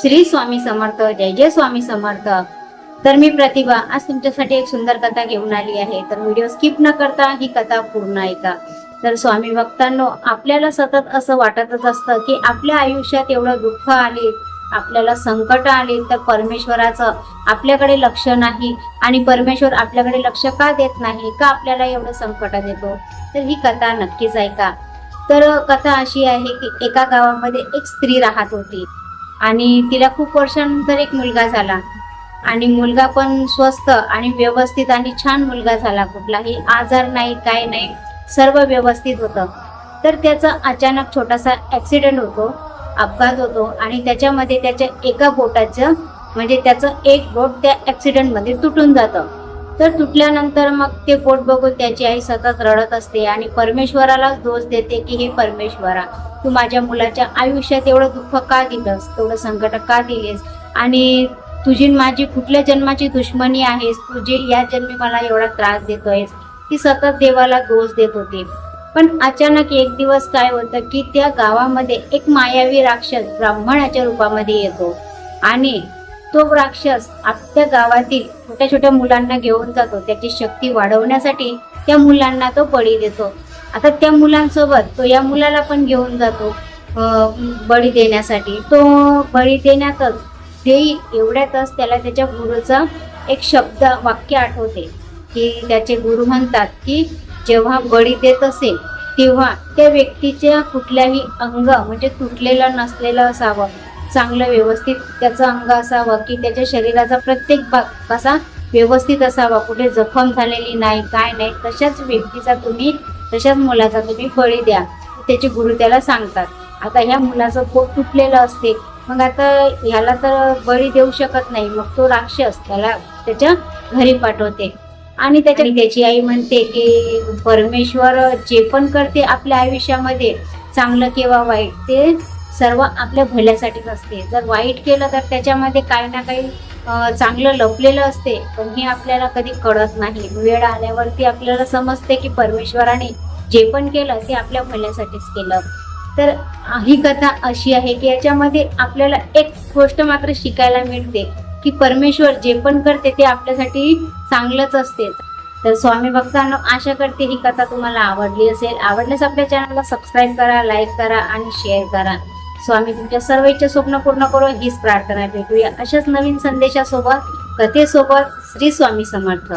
श्री स्वामी समर्थ जय जय स्वामी समर्थ. तर मी प्रतिभा आज तुमच्यासाठी एक सुंदर कथा घेऊन आली आहे. तर व्हिडिओ स्किप न करता ही कथा पूर्ण ऐका. तर स्वामी भक्तांनो आपल्याला सतत असं वाटतच असतं की आपल्या आयुष्यात एवढं दुःख आले आपल्याला संकट आले तर परमेश्वराचं आपल्याकडे लक्ष नाही. आणि परमेश्वर आपल्याकडे लक्ष का देत नाही? का आपल्याला एवढं संकट देतो? तर ही कथा नक्कीच ऐका. तर कथा अशी आहे की एका गावामध्ये एक स्त्री राहत होती. आणि तिला खूप वर्षानंतर एक मुलगा झाला. आणि मुलगा पण स्वस्त आणि व्यवस्थित आणि छान मुलगा झाला. कुठलाही आजार नाही काय नाही सर्व व्यवस्थित होतं. तर त्याचा अचानक छोटासा ॲक्सिडेंट होतो अपघात होतो आणि त्याच्यामध्ये त्याच्या एका बोटाचं म्हणजे त्याचं एक बोट त्या ॲक्सिडेंटमध्ये तुटून जातं. तर तुटल्यानंतर मग ते बोट बघून त्याची आई सतत रडत असते आणि परमेश्वरालाच दोष देते की हे परमेश्वरा. तू माझ्या मुलाच्या आयुष्यात एवढं दुःख का दिलंस? तेवढं संकट का दिलेस? आणि तुझी माझी कुठल्या जन्माची दुश्मनी आहेस? तुझे या जन्मी मला एवढा त्रास देतोयस? ती सतत देवाला दोष देत होती. पण अचानक एक दिवस काय होतं की त्या गावामध्ये एक मायावी राक्षस ब्राह्मणाच्या रूपामध्ये येतो. आणि तो राक्षस आपल्या गावातील छोट्या छोट्या मुलांना घेऊन जातो. त्याची शक्ती वाढवण्यासाठी त्या मुलांना तो बळी देतो. आता त्या मुलांसोबत तो या मुलाला पण घेऊन जातो बळी देण्यासाठी. तो बळी देण्यातच ते एवढ्यातच त्याला त्याच्या गुरुचा एक शब्द वाक्य आठवते. की त्याचे गुरु म्हणतात की जेव्हा बळी देत असेल तेव्हा त्या व्यक्तीच्या कुठल्याही अंग म्हणजे तुटलेलं नसलेलं असावं. चांगलं व्यवस्थित त्याचं अंग असावं की त्याच्या शरीराचा प्रत्येक भाग कसा व्यवस्थित असावा. कुठे जखम झालेली नाही काय नाही तशाच व्यक्तीचा तुम्ही तशाच मुलाचा तुम्ही बळी द्या. त्याचे गुरु त्याला सांगतात. आता ह्या मुलाचं पोट तुटलेलं असते. मग आता ह्याला तर बळी देऊ शकत नाही. मग तो राक्षस त्याला त्याच्या घरी पाठवते. आणि त्याच्या त्याची आई म्हणते की परमेश्वर जे पण करते आपल्या आयुष्यामध्ये चांगलं किंवा वाईट ते सर्व आपल्या भल्यासाठीच असते. जर वाईट केलं तर त्याच्यामध्ये काही ना काही चांगलं लपलेलं असते पण हे आपल्याला कधी कळत नाही. वेळ आल्यावरती आपल्याला समजते की परमेश्वराने जे पण केलं ते आपल्या भल्यासाठीच केलं. तर ही कथा अशी आहे की याच्यामध्ये आपल्याला एक गोष्ट मात्र शिकायला मिळते की परमेश्वर जे पण करते ते आपल्यासाठी चांगलंच असते. तर स्वामी भक्तांनो आशा करते ही कथा तुम्हाला आवडली असेल. आवडल्यास आपल्या चॅनलला सबस्क्राईब करा लाईक करा आणि शेअर करा. स्वामी तुमच्या सर्व इच्छा स्वप्न पूर्ण करो हीच प्रार्थना भेटूया. अशाच नवीन संदेशासोबत कथेसोबत श्री स्वामी समर्थ.